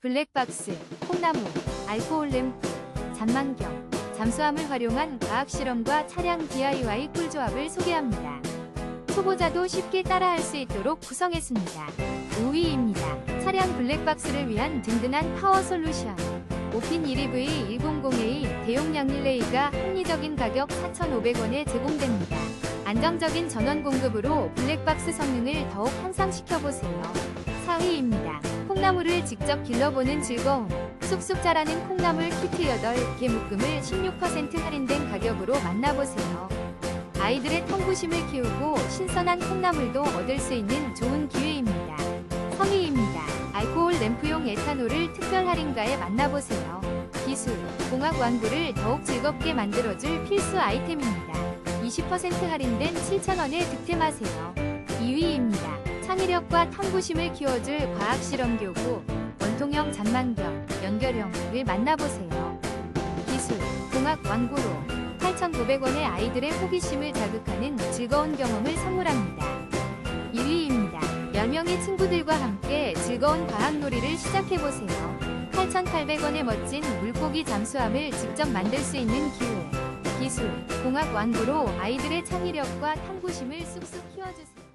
블랙박스, 콩나무, 알코올 램프, 잔망경, 잠수함을 활용한 과학 실험과 차량 DIY 꿀조합을 소개합니다. 초보자도 쉽게 따라할 수 있도록 구성했습니다. 5위입니다. 차량 블랙박스를 위한 든든한 파워 솔루션. 오핀 1EV 100A 대용량 릴레이가 합리적인 가격 4,500원에 제공됩니다. 안정적인 전원 공급으로 블랙박스 성능을 더욱 향상시켜보세요. 4위입니다. 콩나물을 직접 길러보는 즐거움. 쑥쑥 자라는 콩나물 키트 8개 묶음을 16% 할인된 가격으로 만나보세요. 아이들의 탐구심을 키우고 신선한 콩나물도 얻을 수 있는 좋은 기회입니다. 3위입니다. 알코올 램프용 에탄올을 특별 할인가에 만나보세요. 기술, 공학 완구를 더욱 즐겁게 만들어줄 필수 아이템입니다. 20% 할인된 7,000원에 득템하세요. 2위입니다. 창의력과 탐구심을 키워줄 과학 실험 교구, 원통형 잔망경, 연결형을 만나보세요. 기술, 공학 완구로 8,900원의 아이들의 호기심을 자극하는 즐거운 경험을 선물합니다. 1위입니다. 10명의 친구들과 함께 즐거운 과학놀이를 시작해보세요. 8,800원의 멋진 물고기 잠수함을 직접 만들 수 있는 기회. 기술, 공학 완구로 아이들의 창의력과 탐구심을 쑥쑥 키워주세요.